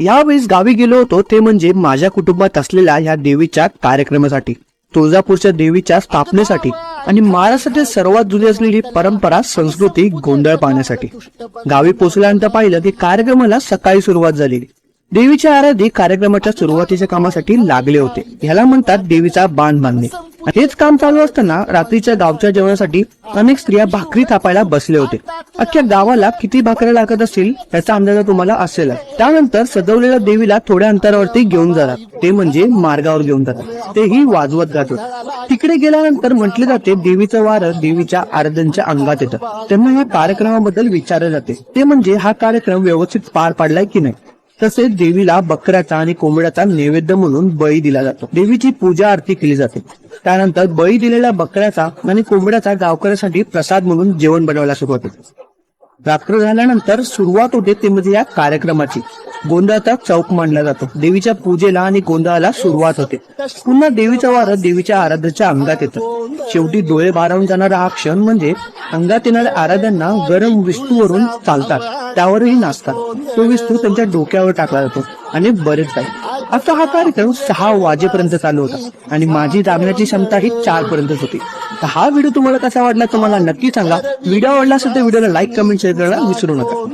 यावेळेस गावी गेलो होतो ते म्हणजे माझ्या कुटुंबात असलेल्या या देवीच्या कार्यक्रमासाठी तुळजापूरच्या देवीच्या स्थापनेसाठी आणि महाराष्ट्रातील सर्वात जुनी असलेली परंपरा संस्कृती गोंधळ पाहण्यासाठी. गावी पोहोचल्यानंतर पाहिलं की कार्यक्रमाला सकाळी सुरुवात झालेली देवीच्या आराधी कार्यक्रमाच्या सुरुवातीच्या कामासाठी लागले होते. ह्याला म्हणतात देवीचा बांध बांधणे. हेच काम चालू असताना रात्रीच्या गावच्या जेवणासाठी अनेक स्त्रिया भाकरी थापायला बसले होते. अख्ख्या गावाला किती भाकऱ्या लागत असतील याचा अंदाज तुम्हाला असेल त्यानंतर सजवलेल्या देवीला थोड्या अंतरावरती घेऊन जातात. ते म्हणजे मार्गावर घेऊन जातात. तेही वाजवत गाजवत तिकडे गेल्यानंतर म्हटले जाते देवीचं वारं देवीच्या आराध्यांच्या अंगात येतं. त्यांना या कार्यक्रमाबद्दल विचारले जाते. ते म्हणजे हा कार्यक्रम व्यवस्थित पार पाडलाय की नाही? तसेच देवीला बकऱ्याचा आणि कोंबड्याचा नैवेद्य म्हणून बळी दिला जातो. देवीची पूजा आरती केली जाते. त्यानंतर बळी दिलेल्या बकऱ्याचा आणि कोंबड्याचा गावकऱ्यासाठी प्रसाद म्हणून जेवण बनवायला सुरुवात होते. रात्र झाल्यानंतर सुरुवात होते ते म्हणजे या कार्यक्रमाची. गोंधळाचा चौक मानला जातो. देवीच्या पूजेला आणि गोंधळाला सुरुवात होते. पुन्हा देवीचा वारा देवीच्या आराध्याच्या अंगात येतो. शेवटी डोळे भारावून जाणारा हा क्षण म्हणजे अंगात येणाऱ्या आराध्यांना गरम विस्तूवरून चालतात. त्यावरही नाचतात. तो विस्तू त्यांच्या डोक्यावर टाकला जातो आणि बरेच काही. आता हा कार्यक्रम सहा वाजेपर्यंत चालू होता आणि माझी जागण्याची क्षमता ही चार पर्यंतच होती. तर हा व्हिडिओ तुम्हाला कसा वाटला तुम्हाला नक्की सांगा. व्हिडिओ आवडला असेल तर व्हिडिओला लाईक कमेंट शेअर करायला विसरू नका.